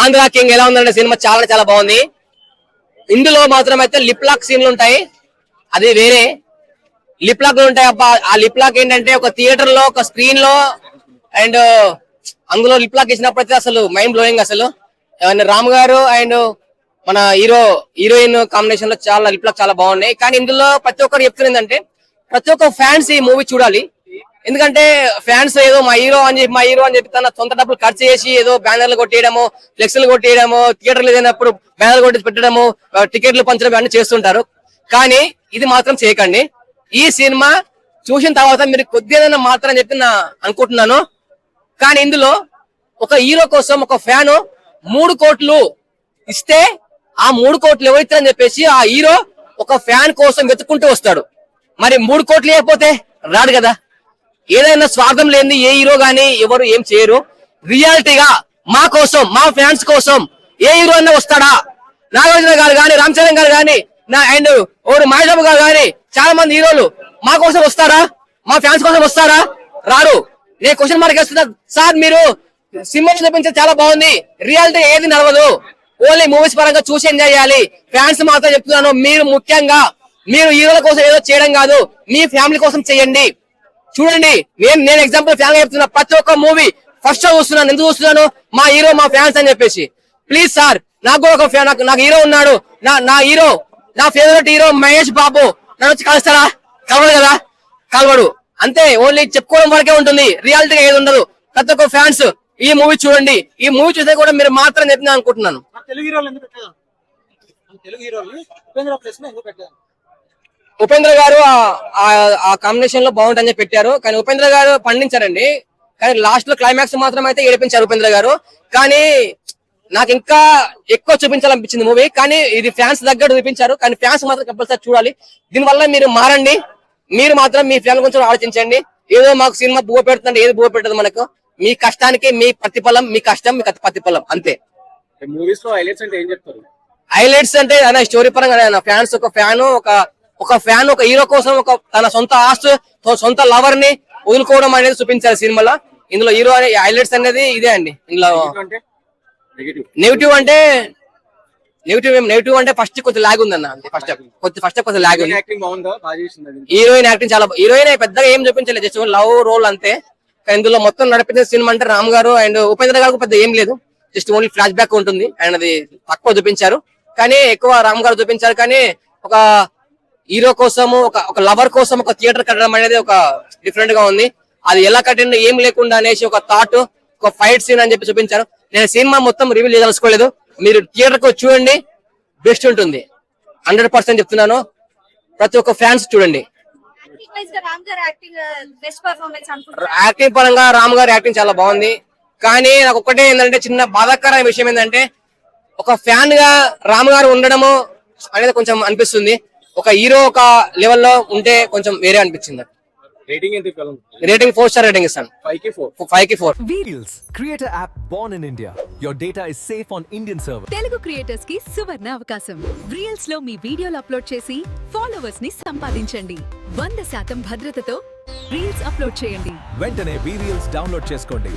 Andhra king ఎలా ఉందంటే cinema చాలా చాలా బాగుంది. ఇందులో మాత్రం అయితే లిప్ లాక్ సీన్లు ఉంటాయి. అది వేరే. లిప్ లాక్ ఉంటాయి అబ్బా. ఆ లిప్ లాక్ ఏంటంటే ఒక థియేటర్లో ఒక స్క్రీన్లో అండ్ అందులో లిప్ లాక్ అసలు మైండ్ బ్లోయింగ్ అసలు. రామ్ గారు అండ్ మన హీరో హీరోయిన్ కాంబినేషన్లో చాలా లిప్ లాక్ చాలా బాగున్నాయి. కానీ ఇందులో ప్రతి ఒక్కరు చెప్తున్నది ఏంటంటే ప్రతి ఒక్క ఫ్యాన్స్ ఈ మూవీ చూడాలి. ఎందుకంటే ఫ్యాన్స్ ఏదో మా హీరో అని చెప్పి మా హీరో అని చెప్పి తన సొంత డబ్బులు ఖర్చు చేసి ఏదో బ్యానర్లు కొట్టేయడము ఫ్లెక్స్లు కొట్టేయడము థియేటర్లు లేనప్పుడు బ్యానర్లు కొట్టి పెట్టడము టికెట్లు పంచడం అన్ని చేస్తుంటారు. కానీ ఇది మాత్రం చేయకండి. ఈ సినిమా చూసిన తర్వాత మీరు కొద్దిగా మాత్రం చెప్పి నా అనుకుంటున్నాను. కానీ ఇందులో ఒక హీరో కోసం ఒక ఫ్యాను మూడు కోట్లు ఇస్తే ఆ మూడు కోట్లు ఎవరిస్తారని చెప్పేసి ఆ హీరో ఒక ఫ్యాన్ కోసం వెతుక్కుంటూ వస్తాడు. మరి మూడు కోట్లు లేకపోతే రాడు కదా. ఏదైనా స్వార్థం లేని ఏ హీరో గానీ ఎవరు ఏం చేయరు. రియాలిటీగా మా కోసం మా ఫ్యాన్స్ కోసం ఏ హీరో అన్న వస్తాడా? నాగార్జున గారు గాని రామ్ చరణ్ గారు గాని నా అండ్ ఓడు మహేష్ గారు గాని చాలా మంది హీరోలు మా కోసం వస్తారా? మా ఫ్యాన్స్ కోసం వస్తారా? రారు. నేను క్వశ్చన్ మార్క్ వేస్తున్నా. సార్ మీరు సినిమా చూపించే చాలా బాగుంది. రియాలిటీ ఏది నడవదు. ఓన్లీ మూవీస్ పరంగా చూసి ఎంజాయ్ చేయాలి. ఫ్యాన్స్ మాత్రం చెప్తున్నాను మీరు ముఖ్యంగా మీరు హీరోల కోసం ఏదో చేయడం కాదు మీ ఫ్యామిలీ కోసం చేయండి. చూడండి నేను నేను ఎగ్జాంపుల్ ఫ్యాన్ చెప్తున్నా ప్రతి ఒక్క మూవీ ఫస్ట్ షో చూస్తున్నాను ఎందుకు చూస్తున్నాను? మా హీరో మా ఫ్యాన్స్ అని చెప్పేసి. ప్లీజ్ సార్ నాకు కూడా ఒక ఫ్యాన్ నాకు హీరో ఉన్నాడు. నా నా హీరో నా ఫేవరెట్ హీరో మహేష్ బాబు. నన్ను వచ్చి కలుస్తారా? కలవడు కదా? కలవడు. అంతే ఓన్లీ చెప్పుకోవడం వరకే ఉంటుంది. రియాలిటీగా ఏది ఉండదు. ప్రతి ఒక్క ఫ్యాన్స్ ఈ మూవీ చూడండి. ఈ మూవీ చూస్తే కూడా మీరు మాత్రం చెప్పిన అనుకుంటున్నాను. తెలుగు హీరోలు ఎందుకు పెట్టారు? తెలుగు హీరోలు ఉపేంద్ర గారు ఆ- కాంబినేషన్లో బాగుంటుందని చెప్పి పెట్టారు. కానీ ఉపేంద్ర గారు పండించారండి. కానీ లాస్ట్లో క్లైమాక్స్ మాత్రం అయితే ఏడిపించారు ఉపేంద్ర గారు. కానీ నాకు ఇంకా ఎక్కువ చూపించాలనిపించింది మూవీ కానీ ఇది ఫ్యాన్స్ దగ్గర చూపించారు. కానీ ఫ్యాన్స్ మాత్రం కంపల్సరీ చూడాలి. దీనివల్ల మీరు మారండి. మీరు మాత్రం మీ ఫ్యాన్ గురించి ఆలోచించండి. ఏదో మాకు సినిమా బువ్వ పెడుతుందంటే ఏది బువ్వ పెట్టదు మనకు. మీ కష్టానికి మీ ప్రతిఫలం మీ కష్టం మీ ప్రతిఫలం. అంతే. మూవీస్లో హైలైట్స్ అంటే ఏం చెప్తారు? హైలైట్స్ అంటే స్టోరీ పరంగా ఫ్యాన్స్ ఒక ఫ్యాన్ ఒక ఒక ఫ్యాన్ ఒక హీరో కోసం ఒక తన సొంత ఆస్తు తో- సొంత లవర్ని వదులుకోవడం అనేది చూపించారు సినిమాలో. ఇందులో హీరో అనే హైలైట్స్ అనేది ఇదే అండి. ఇందులో నెగిటివ్ అంటే? నెగిటివ్ నెగిటివ్ అంటే ఫస్ట్ కొంచెం లాగ్ ఉందన్న. ఫస్ట్ కొంచెం ఫస్ట్ కొంచెం లాగ్ ఉంది. హీరోయిన్ యాక్టింగ్ చాలా హీరోయిన్ పెద్దగా ఏం చూపించలేదు. జస్ట్ లవ్ రోల్ అంతే. కానీ ఇందులో మొత్తం నడిపించిన సినిమా అంటే రామ్ గారు అండ్ ఉపేంద్ర గారు పెద్ద ఏం లేదు. జస్ట్ ఓన్లీ ఫ్లాష్ బ్యాక్ ఉంటుంది. అండ్ అది తక్కువ చూపించారు. కానీ ఎక్కువ రామ్ గారు చూపించారు. కానీ ఒక హీరో కోసము ఒక ఒక లవర్ కోసం ఒక థియేటర్ కట్టడం అనేది ఒక డిఫరెంట్గా ఉంది. అది ఎలా కట్టిందో ఏం లేకుండా అనేసి ఒక థాట్ ఒక ఫైట్ సీన్ అని చెప్పి చూపించారు. నేను సినిమా మొత్తం రివ్యూ చేయదలుచుకోలేదు. మీరు థియేటర్కు చూడండి బెస్ట్ ఉంటుంది. హండ్రెడ్ పర్సెంట్ చెప్తున్నాను. ప్రతి ఒక్క ఫ్యాన్స్ చూడండి. యాక్టింగ్ పరంగా రామ్ గారి యాక్టింగ్ చాలా బాగుంది. కానీ నాకు ఒక్కటే ఏంటంటే చిన్న బాధాకరమైన విషయం ఏంటంటే ఒక ఫ్యాన్గా రామ్ గారు ఉండడము అనేది కొంచెం అనిపిస్తుంది. ఒక హీరో ఒక లెవెల్లో ఉంటే కొంచెం వేరే అనిపించింది. రేటింగ్ ఎంత ఇవ్వాలి రేటింగ్ ఫోర్ స్టార్ రేటింగ్ ఇస్తాను. ఫైవ్కి ఫోర్ ఫైవ్కి four Reels, creator app born in India. Your data is safe on Indian servers. Telugu క్రియేటర్స్కి సువర్ణ అవకాశం. రీల్స్లో మీ వీడియోలు అప్లోడ్ చేసి ఫాలోవర్స్ని సంపాదించండి. వంద శాతం భద్రతతో రీల్స్ అప్లోడ్ చేయండి. వెంటనే రీల్స్ డౌన్లోడ్ చేసుకోండి.